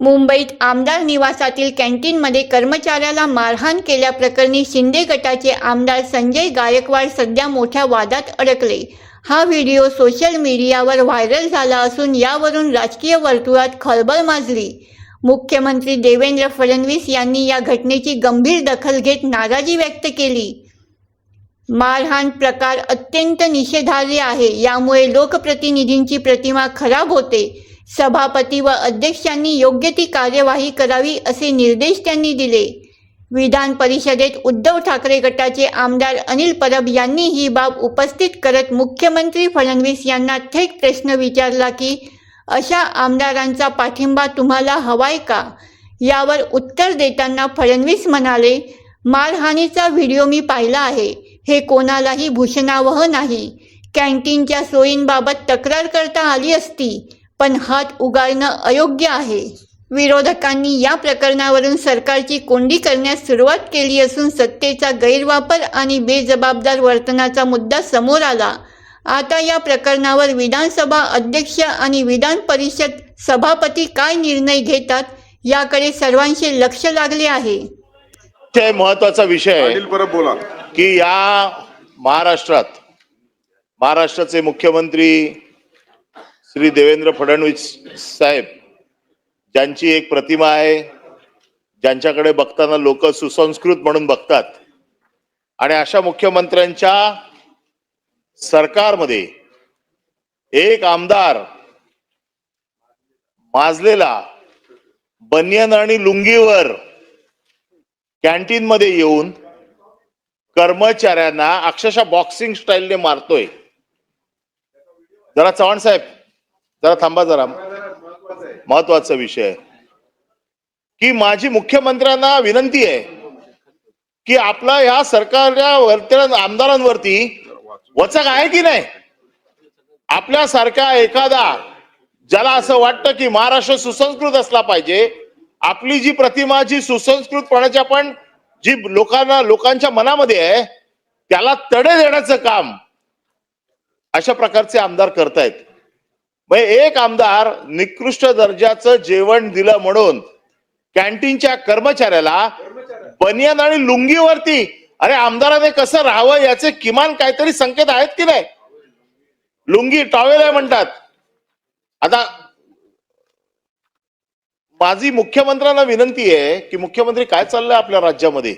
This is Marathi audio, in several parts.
मुंबईत आमदार निवासातील कॅन्टीनमध्ये कर्मचाऱ्याला मारहाण केल्याप्रकरणी शिंदे गटाचे आमदार संजय गायकवाड सध्या मोठ्या वादात अडकले. हा व्हिडिओ सोशल मीडियावर व्हायरल झाला असून यावरून राजकीय वर्तुळात खळबळ माजली. मुख्यमंत्री देवेंद्र फडणवीस यांनी या घटनेची गंभीर दखल घेत नाराजी व्यक्त केली. मारहाण प्रकार अत्यंत निषेधार्ह आहे. यामुळे लोकप्रतिनिधींची प्रतिमा खराब होते. सभापती व अध्यक्षांनी योग्य ती कार्यवाही करावी असे निर्देश त्यांनी दिले. विधान परिषदेत उद्धव ठाकरे गटाचे आमदार अनिल परब यांनी ही बाब उपस्थित करत मुख्यमंत्री फडणवीस यांना थेट प्रश्न विचारला की अशा आमदारांचा पाठिंबा तुम्हाला हवाय का यावर उत्तर देताना फडणवीस म्हणाले मारहाणीचा व्हिडिओ मी पाहिला आहे. हे कोणालाही भूषणावह नाही. कॅन्टीनच्या सोयींबाबत तक्रार करता आली असती. पण हात उगारणं अयोग्य आहे. विरोधकांनी या प्रकरणावरून सरकारची कोंडी करण्यास सुरुवात केली असून सत्तेचा गैरवापर आणि बेजबाबदार वर्तनाचा मुद्दा समोर आला. आता या प्रकरणावर विधानसभा अध्यक्ष आणि विधान परिषद सभापती काय निर्णय घेतात याकडे सर्वांचे लक्ष लागले आहे. अतिशय महत्त्वाचा विषय बोला. की या महाराष्ट्रात महाराष्ट्राचे मुख्यमंत्री श्री देवेंद्र फडणवीस साहेब ज्यांची एक प्रतिमा आहे ज्यांच्याकडे बघताना लोक सुसंस्कृत म्हणून बघतात आणि अशा मुख्यमंत्र्यांच्या सरकारमध्ये एक आमदार माजलेला बनियन आणि लुंगीवर कॅन्टीन मध्ये येऊन कर्मचाऱ्यांना अक्षरशः बॉक्सिंग स्टाईलने मारतोय. जरा चव्हाण साहेब जरा थांबा जरा. महत्त्वाचा विषय आहे. की माझी मुख्यमंत्र्यांना विनंती आहे की आपला ह्या सरकारच्या वर्तन आमदारांवरती वचक आहे की नाही? आपल्यासारखा एखादा ज्याला असं वाटतं की महाराष्ट्र सुसंस्कृत असला पाहिजे आपली जी प्रतिमा जी सुसंस्कृतपणाच्या पण जी लोकांना लोकांच्या मनामध्ये आहे त्याला तडे देण्याचं काम अशा प्रकारचे आमदार करतायत. म्हणजे एक आमदार निकृष्ट दर्जाचं जेवण दिलं म्हणून कॅन्टीनच्या कर्मचाऱ्याला बनियन आणि लुंगीवरती अरे आमदाराने कसं राहावं याचे किमान काहीतरी संकेत आहेत की नाही? लुंगी टॉवेल आहे म्हणतात. आता माझी मुख्यमंत्र्यांना विनंती आहे की मुख्यमंत्री काय चाललंय आपल्या राज्यामध्ये?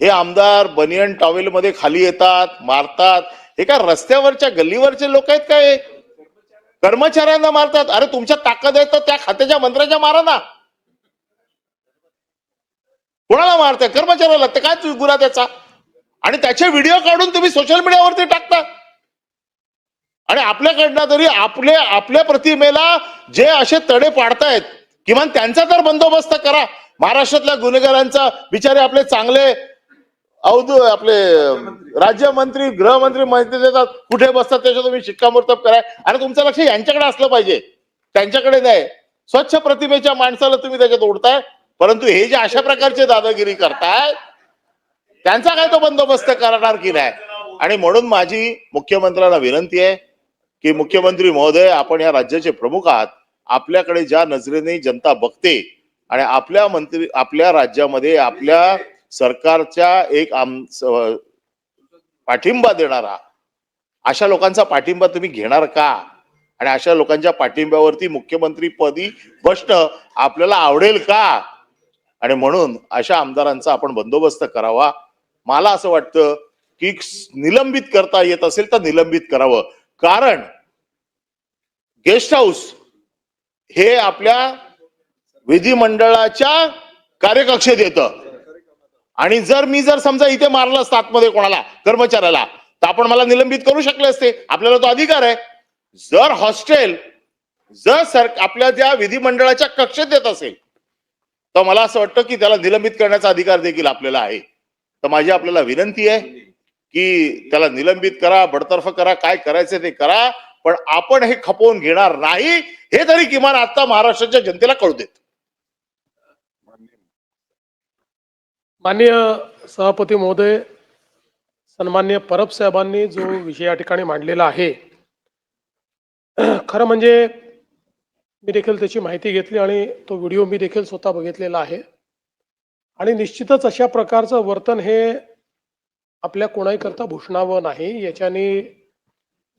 हे आमदार बनियन टॉवेल मध्ये खाली येतात मारतात. हे काय रस्त्यावरच्या गल्लीवरचे लोक आहेत काय? कर्मचाऱ्यांना मारतात. अरे तुमच्या ताकद आहे तर त्या खात्याच्या मंत्र्याच्या मारा ना. कोणाला मारताय कर्मचाऱ्याला. ते काय गुन्हा त्याचा? आणि त्याचे व्हिडिओ काढून तुम्ही सोशल मीडियावरती टाकता. आणि आपल्याकडनं तरी आपले आपल्या प्रतिमेला जे असे तडे पाडतायत किमान त्यांचा तर बंदोबस्त करा. महाराष्ट्रातल्या गुन्हेगारांचा बिचारे आपले चांगले अवधू आपले राज्यमंत्री. गृहमंत्री माहिती देतात. कुठे बसतात त्याच्या तुम्ही शिक्कामोर्तब करा आणि तुमचं लक्ष यांच्याकडे असलं पाहिजे. त्यांच्याकडे नाही. स्वच्छ प्रतिमेच्या माणसाला तुम्ही त्याच्यात ओढताय. परंतु हे जे अशा प्रकारचे दादागिरी करताय त्यांचा काय तो बंदोबस्त करणार की नाही? आणि म्हणून माझी मुख्यमंत्र्यांना विनंती आहे की मुख्यमंत्री महोदय आपण या राज्याचे प्रमुख आहात. आपल्याकडे ज्या नजरेने जनता बघते आणि आपल्या मंत्री आपल्या राज्यामध्ये आपल्या सरकारच्या एक आम पाठिंबा देणारा अशा लोकांचा पाठिंबा तुम्ही घेणार का? आणि अशा लोकांच्या पाठिंब्यावरती मुख्यमंत्री पदी बसणं आपल्याला आवडेल का? आणि म्हणून अशा आमदारांचा आपण बंदोबस्त करावा. मला असं वाटतं की निलंबित करता येत असेल तर निलंबित करावं. कारण गेस्ट हाऊस हे आपल्या विधिमंडळाच्या कार्यकक्षेत येतं. आणि जर मी जर समजा इथे मारलं असतं आतमध्ये कोणाला कर्मचाऱ्याला तर आपण मला निलंबित करू शकले असते. आपल्याला तो अधिकार आहे. जर हॉस्टेल जर सर आपल्या ज्या विधिमंडळाच्या कक्षेत येत असेल तर मला असं वाटतं की त्याला निलंबित करण्याचा अधिकार देखील आपल्याला आहे. तर माझी आपल्याला विनंती आहे की त्याला निलंबित करा बडतर्फ करा काय करायचं ते करा पण आपण हे खपवून घेणार नाही हे तरी किमान आता महाराष्ट्राच्या जनतेला कळू देत. माननीय सभापती महोदय सन्मान्य परब साहेबांनी जो विषय या ठिकाणी मांडलेला आहे खरं म्हणजे मी देखील त्याची माहिती घेतली आणि तो व्हिडिओ मी देखील स्वतः बघितलेला आहे. आणि निश्चितच अशा प्रकारचं वर्तन हे आपल्या कोणाहीकरता भूषणावं नाही याच्याने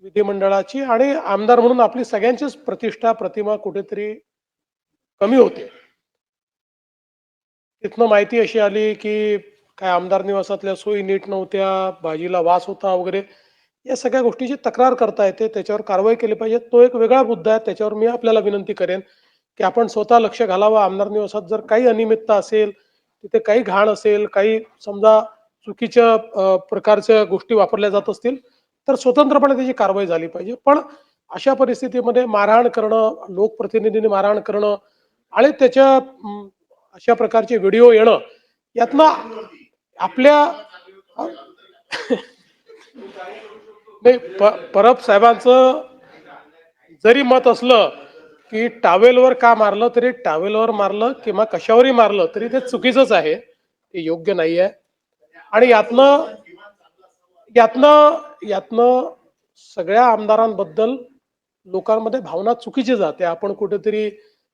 विधिमंडळाची आणि आमदार म्हणून आपली सगळ्यांचीच प्रतिष्ठा प्रतिमा कुठेतरी कमी होते. तिथनं माहिती अशी आली की काय आमदार निवासातल्या सोयी नीट नव्हत्या भाजीला वास होता वगैरे या सगळ्या गोष्टीची तक्रार करता येते. त्याच्यावर कारवाई केली पाहिजे. तो एक वेगळा मुद्दा आहे. त्याच्यावर मी आपल्याला विनंती करेन की आपण स्वतः लक्ष घालावं. आमदार निवासात जर काही अनियमितता असेल तिथे काही घाण असेल काही समजा चुकीच्या प्रकारच्या गोष्टी वापरल्या जात असतील तर स्वतंत्रपणे त्याची कारवाई झाली पाहिजे. पण अशा परिस्थितीमध्ये मारहाण करणं लोकप्रतिनिधींनी मारहाण करणं आणि त्याच्या अशा प्रकारचे व्हिडिओ येणं यातनं आपल्या नाही प- परब साहेबांचं जरी मत असलं की टावेलवर का मारलं तरी टावेलवर मारलं किंवा कशावरही मारलं तरी ते चुकीचंच आहे. ते योग्य नाही आहे आणि यातनं यातनं यातनं सगळ्या आमदारांबद्दल लोकांमध्ये भावना चुकीची जाते. आपण कुठेतरी